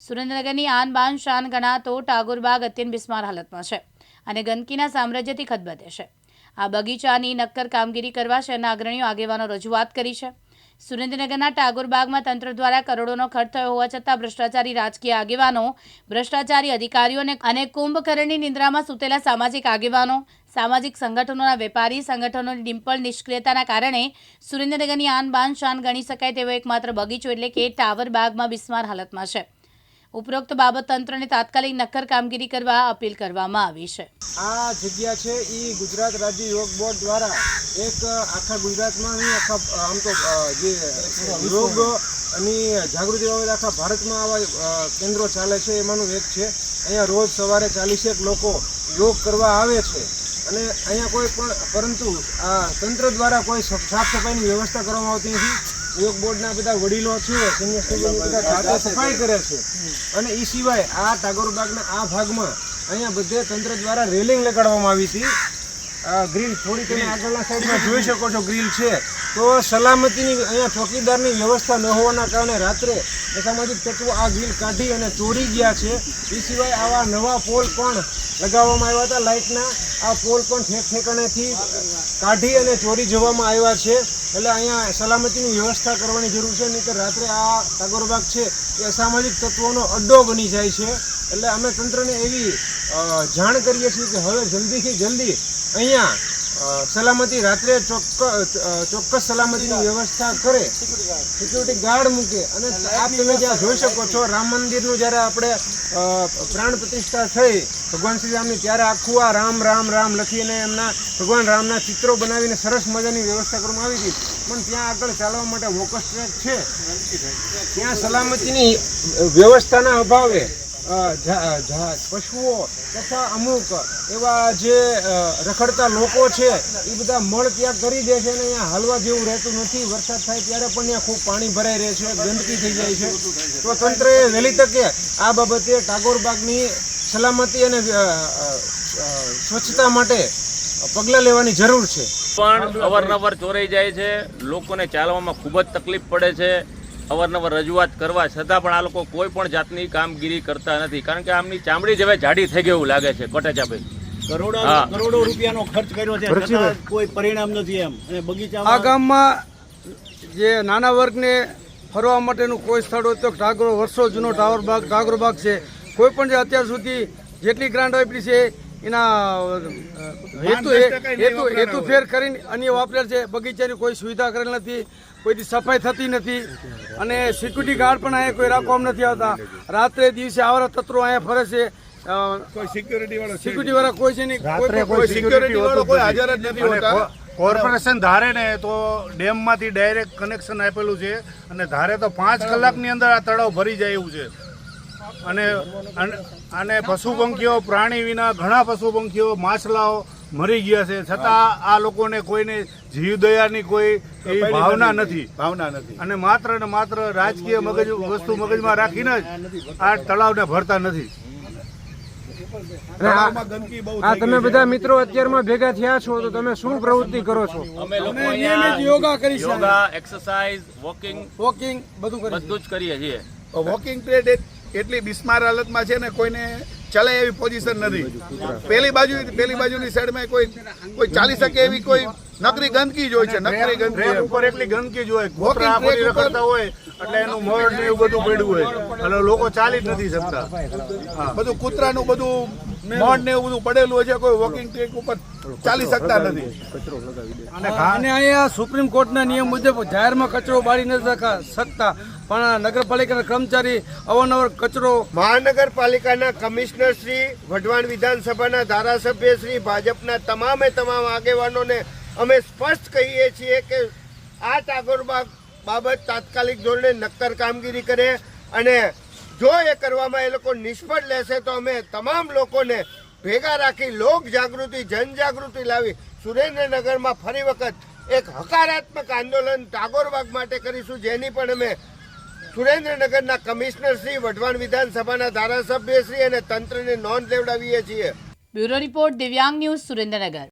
સુરેન્દ્રનગરની આન બાન શાન ગણાતો ટાગોરબાગ અત્યંત બિસ્માર હાલતમાં છે અને ગંદકીના સામ્રાજ્યથી ખદબદે છે. આ બગીચાની નક્કર કામગીરી કરવા શહેરના અગ્રણીઓ આગેવાનો રજૂઆત કરી છે. સુરેન્દ્રનગરના ટાગોરબાગમાં તંત્ર દ્વારા કરોડોનો ખર્ચ થયો હોવા છતાં ભ્રષ્ટાચારી રાજકીય આગેવાનો, ભ્રષ્ટાચારી અધિકારીઓને અને કુંભકર્ણની નિંદ્રામાં સૂતેલા સામાજિક આગેવાનો, સામાજિક સંગઠનોના વેપારી, સંગઠનોની ડિમ્પલ નિષ્ક્રિયતાના કારણે સુરેન્દ્રનગરની આન બાન શાન ગણી શકાય તેવો એકમાત્ર બગીચો એટલે કે ટાવર બાગમાં બિસ્માર હાલતમાં છે. ઉપરોક્ત બાબત તંત્રને તાત્કાલિક નક્કર કામગીરી કરવા અપીલ કરવામાં આવી છે. આ જગ્યા છે એ ગુજરાત રાજ્ય યોગ બોર્ડ દ્વારા એક આખા ગુજરાતમાં નહીં, આખા, આમ તો જે યોગ અને જાગૃતિ બાબતે આખા ભારતમાં આવા કેન્દ્રો ચાલે છે એમાંનું એક છે. અહીંયા રોજ સવારે ચાલીસેક લોકો યોગ કરવા આવે છે. અને અહીંયા કોઈ પણ, પરંતુ આ તંત્ર દ્વારા કોઈ સાફ સફાઈની વ્યવસ્થા કરવામાં આવતી નથી. યોગ બોર્ડના બધા વડીલો છે સિનિયર સફાઈ કરે છે. અને એ સિવાય આ ટાગોરબાગના આ ભાગમાં અહીંયા બધે તંત્ર દ્વારા રેલિંગ લગાડવામાં આવી હતી. ગ્રીલ થોડી તમે આગળના સાઈડમાં જોઈ શકો છો, ગ્રીલ છે. તો સલામતીની અહીંયા ચોકીદારની વ્યવસ્થા ન હોવાના કારણે રાત્રે અસામાજિક તત્વો આ ગ્રીલ કાઢી અને ચોરી ગયા છે. એ સિવાય આવા નવા પોલ પણ લગાવવામાં આવ્યા હતા. લાઇટના આ પોલ પણ ઠેક ઠેકાણેથી કાઢી અને ચોરી જવામાં આવ્યા છે. એટલે અહીંયા સલામતીની વ્યવસ્થા કરવાની જરૂર છે. નહીં તો રાત્રે આ ટાગોરબાગ છે એ અસામાજિક તત્વોનો અડ્ડો બની જાય છે. એટલે અમે તંત્રને એવી જાણ કરીએ છીએ કે હવે જલ્દીથી જલ્દી અહીંયા સલામતી રાત્રે ચોક્કસ સલામતીની વ્યવસ્થા કરે. સિક્યુરિટી ગાર્ડ મૂકે. અને આપ તમે જ્યાં જોઈ શકો છો, રામ મંદિરનું જ્યારે આપણે પ્રાણ પ્રતિષ્ઠા થઈ, ભગવાન શ્રી રામની ત્યારે આખું આ રામ રામ રામ લખીને એમના, ભગવાન રામના ચિત્રો બનાવીને સરસ મજાની વ્યવસ્થા કરવામાં આવી હતી. પણ ત્યાં આગળ ચાલવા માટે વોકસ ટ્રેક છે. ત્યાં સલામતીની વ્યવસ્થાના અભાવે પશુઓ તથા અમુક એવા જે રખડતા લોકો છે, એ બધા મળ ત્યાગ કરી દે છે અને અહીંયા હાલવા જેવું રહેતું નથી. વરસાદ થાય ત્યારે પણ ત્યાં ખૂબ પાણી ભરાઈ રહે છે, ગંદકી થઈ જાય છે. તો તંત્રએ વહેલી તકે આ બાબતે ટાગોર બાગની સલામતી અને સ્વચ્છતા માટે પગલાં લેવાની જરૂર છે. પણ અવારનવાર ચોરાઈ જાય છે. લોકોને ચાલવામાં ખૂબ જ તકલીફ પડે છે. અવારનવાર રજૂઆત કરવા છતાં પણ આ લોકો કોઈ પણ જાતની કામગીરી કરતા નથી. કારણ કે આમની ચામડી જ હવે જાડી થઈ ગઈ એવું લાગે છે કોટેચાભાઈ. કરોડો કરોડો રૂપિયાનો ખર્ચ કર્યો છે કોઈ પરિણામ નથી એમ. અને આ ગામમાં જે નાના વર્ગને ફરવા માટેનું કોઈ સ્થળ હોય તો ટાગરો વર્ષો જૂનો ટાવર બાગ ટાગરો બાગ છે. કોઈ પણ જે અત્યાર સુધી જેટલી ગ્રાન્ટ આપી છે એના હેતુ હેતુ હેતુ ફેર કરીને અન્ય વાપરેલ છે. બગીચાની કોઈ સુવિધા કરેલ નથી કોઈથી સફાઈ થતી નથી. અને સિક્યુરિટી ગાર્ડ પણ અહીંયા કોઈ રાખવામાં નથી આવતા. રાત્રે દિવસે આવારા તત્વો અહીંયા ફરે છે. કોઈ સિક્યુરિટી વાળો સિક્યુરિટી વાળા કોઈ છે નહીં. કોઈ કોઈ સિક્યુરિટી વાળો કોઈ હાજર જ નથી હોતા. કોર્પોરેશન ધારે ને તો ડેમમાંથી ડાયરેક્ટ કનેક્શન આપેલું છે. અને ધારે તો પાંચ કલાકની અંદર આ તળાવ ભરી જાય એવું છે. અને અને- પશુ પંખીઓ પ્રાણી વિના ઘણા પશુ પંખીઓ માછલાઓ મરી ગયા છે. છતાં આ લોકોને કોઈને જીવદયાની કોઈ એવી ભાવના નથી. ભાવના નથી. અને માત્ર ને માત્ર રાજકીય મગજ વસ્તુ મગજમાં રાખીને જ આ તળાવને ભરતા નથી. તળાવમાં ગંદકી બહુ આ તમે બધા મિત્રો અત્યારમાં ભેગા થયા છો તો તમે શું પ્રવૃત્તિ કરો છો? અમે લોકો નિયમિત યોગા કરી યોગા એક્સરસાઇઝ વોકિંગ વોકિંગ બધું બધું જ કરીએ છીએ. વોકિંગ ટ્રેડ એટલી બિસ્માર હાલતમાં છે ને કોઈને ચલે એવી પોઝિશન નથી. પેલી બાજુ પેલી બાજુની સાઈડમાં કોઈ કોઈ ચાલી શકે એવી કોઈ નકરી ગંદકી જ હોય છે નકરી ગંદકી ઉપર એટલી ગંદકી જ હોય Walking કૂતરા track આખો દી ઉપર- રખડતા હોય એટલે એનું મળ ને એવું બધું પડ્યું હોય. એટલે લોકો ચાલી જ નથી શકતા. બધું કૂતરાનું બધું મોડ ને એવું બધું પડેલું હોય છે કોઈ વોકિંગ ટ્રેક ઉપર ચાલી શકતા નથી. અને અહીંયા સુપ્રીમ કોર્ટના નિયમ મુજબ જાહેરમાં કચરો બાળી નથી શકા- શકતા પણ નગરપાલિકાના કર્મચારી અવારનવાર કચરો મહાનગરપાલિકાના કમિશનર શ્રી વઢવાણ વિધાનસભાના ધારાસભ્ય શ્રી ભાજપના તમામે તમામ આગેવાનોને અમે સ્પષ્ટ કહીએ છીએ કે આ ટાગોરબાગ બાબત તાત્કાલિક ધોરણે નક્કર કામગીરી કરે અને જો એ કરવામાં એ લોકો નિષ્ફળ લેશે તો અમે તમામ લોકોને ભેગા રાખી લોક જાગૃતિ જનજાગૃતિ લાવી સુરેન્દ્રનગરમાં ફરી વખત એક હકારાત્મક આંદોલન ટાગોરબાગ માટે કરીશું, જેની પણ અમે સુરેન્દ્રનગરના કમિશનર શ્રી, વઢવાણ વિધાનસભાના ધારાસભ્ય શ્રી અને તંત્રને નોંધ લેવડાવીએ છીએ. Bureau report Divyang news Surendranagar.